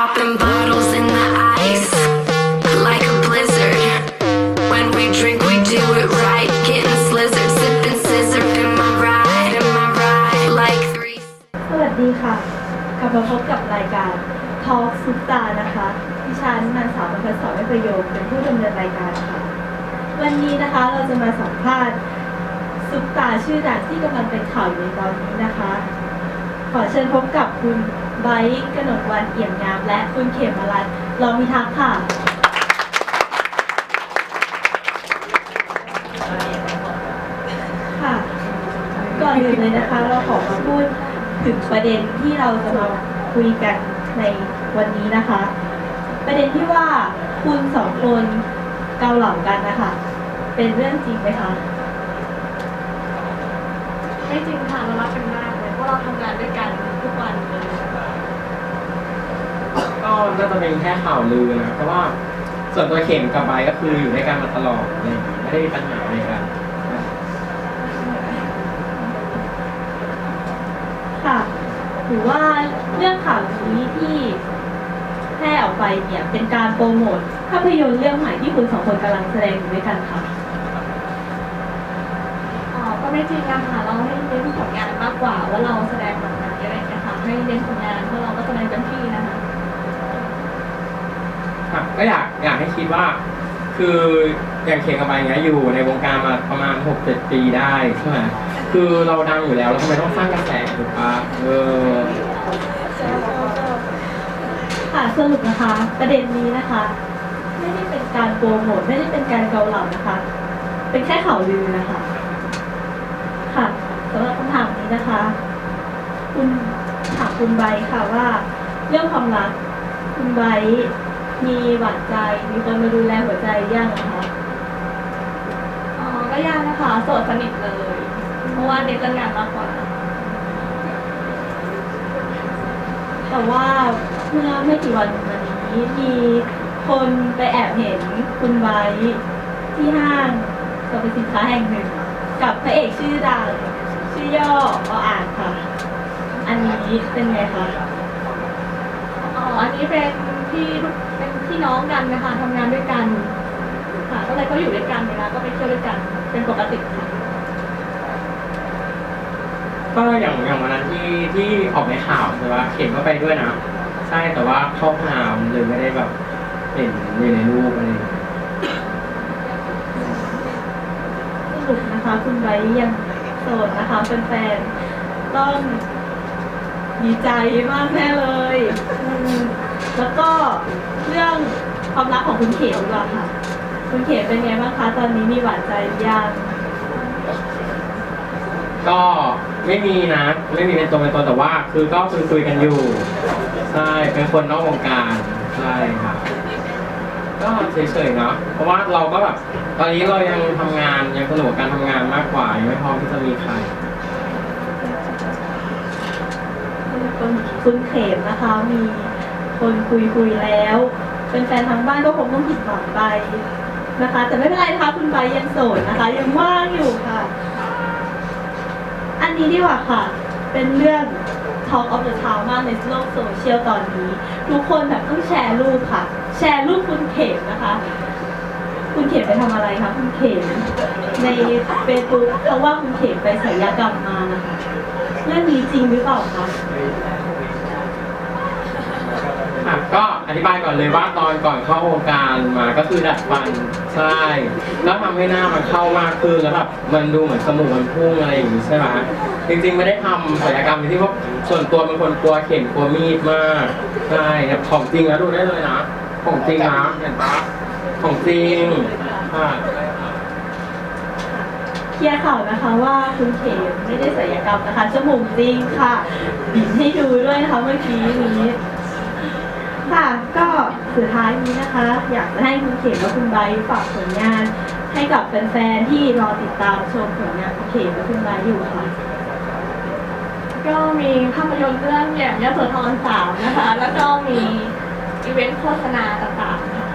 Popping bottles in the ice like a blizzard. When we drink, we do it right. Getting slizzard, sipping scissor in my ride, in my ride like three. สวัสดีค่ะ กลับมาพบกับรายการทอ l k ซุปตานะคะ ดิฉันนางสาวบรรพศรไม่ประโยคเป็นผู้ดำเนินรายการค่ะ วันนี้นะคะเราจะมาสัมภาษณ์ซุปตาชื่อดังที่กำลังเป็นข่าวอยู่ในตอนนี้นะคะ ขอเชิญพบกับคุณไบร์ทกนกวันเอี่ยมงาม และคุณเขมรัตน์รองพิทักษ์ค่ะค่ะ ก่อนอื่นเลยนะคะ เราขอมาพูดถึงประเด็นที่เราจะมาคุยกันในวันนี้นะคะ ประเด็นที่ว่าคุณสองคนเกาเหล่ากันนะคะ เป็นเรื่องจริงไหมคะ ไม่จริงค่ะเรารักกันมากเลยเพ ราะเราทำงานด้วยกันทุกวันเลยก็น่าจะเป็นแค่ข่าวลือนะเพราะว่าส่วนตัวเข็มกับไบร์ทก็คืออยู่ด้วยกันมาตลอดอะไรอย่างเงี้ยไม่ได้มีปัญหาอะไรกัน ค่ะหรือว่าเรื่องข่าวนี้ที่แพร่ออกไปเนี่ยเป็นการโปรโมทภาพยนตร์เรื่องใหม่ที่คุณสองคนกำลังแสดงอยู่ด้วยกันค่ะอ๋อก็ ไม่จริงอะค่ะเราให้เน้นผลงานมากกว่า ว่าเราแสดงแบบไหนอะไรอย่างเงี้ยค่ะให้เน้นผลงานเพราะเราก็แสดงเต็มที่นะคะ ครับก็อยากอยากให้คิดว่า คืออย่างเข็มกับไบร์ทเนี้ยอยู่ในวงการมาประมาณหกเจ็ดปีได้ใช่ไหมคือเราดังอยู่แล้วแล้วทำไมต้องสร้างกระแสถูกปะเออค่ะสรุปนะคะ ประเด็นนี้นะคะ ไม่ได้เป็นการโปรโมทไม่ได้เป็นการเกาเหลานะคะ เป็นแค่ข่าวลือนะคะ ค่ะสำหรับคำถามนี้นะคะ คุณถามคุณไบร์ทค่ะว่า เรื่องความรักคุณไบร์ทมีหวานใจมีคนมาดูแลหัวใจยังนะคะอ๋อก็ยากนะคะโสดสนิทเลย เพราะว่าเน้นเรื่องงานมากกว่า แต่ว่าเมื่อไม่กี่วันมานี้มีคนไปแอบเห็นคุณไบร์ทที่ห้างสรรพสินค้าแห่งหนึ่ง กับพระเอกชื่อดังชื่อย่อออ่านค่ะ อันนี้เป็นไงคะอ๋ออันนี้เป็นพี่เป็นพี่น้องกันนะคะทำงานด้วยกันค่ะก็เลยก็อยู่ด้วยกันเวลาก็ไปเที่ยวด้วยกัน เป็นปกติค่ะก็อย่างอย่างวันนั้นที่ที่ออกในข่าวใช่ปะเข็มก็ไปด้วยนะใช่แต่ว่าเข้าห้องน้ำเลยไม่ได้แบบเห็นอยู่ในรูปอะไรอย่างเงี้ย สรุป นะคะ คุณไบร์ยังโสดนะคะแฟนๆต้องดีใจมากแน่เลยอืมแล้วก็เรื่องความรักของคุณเขมดีกว่าค่ะ คุณเขมเป็นไงบ้างคะ ตอนนี้มีหวานใจหรือยัง ก็ไม่มีนะไม่มีเป็นตัวเป็นตนแต่ว่า คือก็คุยคุยๆกันอยู่ ใช่เป็นคนนอกวงการใช่ครับ ก็เฉยๆเนาะเพราะว่าเราก็แบบตอนนี้เรายังทำงานยังสนุกกับการทำงานมากกว่ายังไม่พร้อมที่จะมีใครคุณคุณเขมนะคะ มีคนคุยคุยๆแล้ว เป็นแฟนทางบ้านก็คงต้องผิดหวังไปนะคะ แต่ไม่เป็นไรนะคะคุณไบยังโสดนะคะ ยังว่างอยู่ค่ะ อันนี้ดีกว่าค่ะ เป็นเรื่อง Talk of the Town มากในโลกโซเชียลตอนนี้ ทุกคนแบบต้องแชร์รูปค่ะ แชร์รูปคุณเขมนะคะ คุณเขมไปทำอะไรคะคุณเขมในเฟซบุ๊กเขาว่าคุณเขมไปศัลยกรรมมานะคะเรื่องนี้จริงหรือเปล่าคะ อะ ก็อธิบายก่อนเลยว่าตอนก่อนเข้าวงการมาก็คือดัดฟันใช่แล้วทำให้หน้ามันเข้ามากขึ้นแล้วแบบมันดูเหมือนสมูกมันพุ่งอะไรอย่างนี้ใช่ไหมจริงๆไม่ได้ทำศัลยกรรมที่ว่าส่วนตัวเป็นคนกลัวเข็มกลัวมีดมากใช่แต่ของจริงแล้วดูได้เลยนะของจริงนะเห็นปะของจริงอะเคลียร์ข่าวนะคะว่าคุณเขมไม่ได้ศัลยกรรมนะคะจมูกจริงค่ะบินให้ดูด้วยนะคะเมื่อกี้นี้ ค่ะ ก็สุดท้ายนี้นะคะ อยากจะให้คุณเขมและคุณไบร์ทฝากผลงาน ให้กับแฟนๆที่รอติดตามชมผลงานคุณเขมและคุณไบร์ทอยู่ค่ะ ก็มีภาพยนตร์เรื่องแย่มยโสธรสามนะคะ แล้วก็มีอีเวนต์โฆษณาต่างๆค่ะ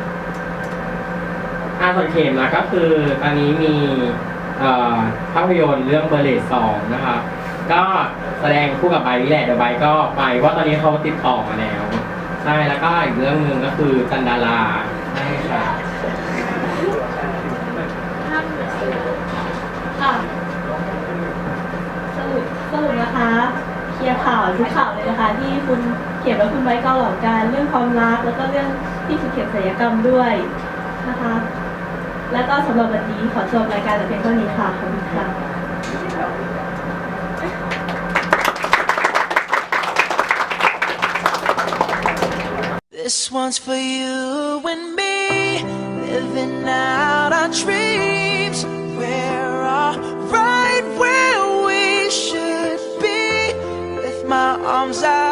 อาส่วนเข็มนะก็คือตอนนี้มีเอ่อภาพยนตร์เรื่องเบอร์เลสสองนะครับก็แสดงคู่กับไบร์ทนี่แหละเดี๋ยวไบร์ทก็ไปเพราะตอนนี้เขาติดต่อมาแล้ว ใช่แล้วก็อีกเรื่องหนึ่งก็คือจันดาราใช่ค่ะค่ะสรุปสรุปนะคะ เคลียร์ข่าวทุกข่าวเลยนะคะ ที่คุณเขียนว่าคุณไว้เกาหลอกการเรื่องความรักแล้วก็เรื่องที่ถูกเขียนศัลยกรรมด้วยนะคะ แล้วก็สำหรับวันนี้ขอจบรายการแต่เพียงเท่านี้ค่ะขอบคุณค่ะ This one's for you and me, living out our dreams. We're all right where we should be, with my arms out.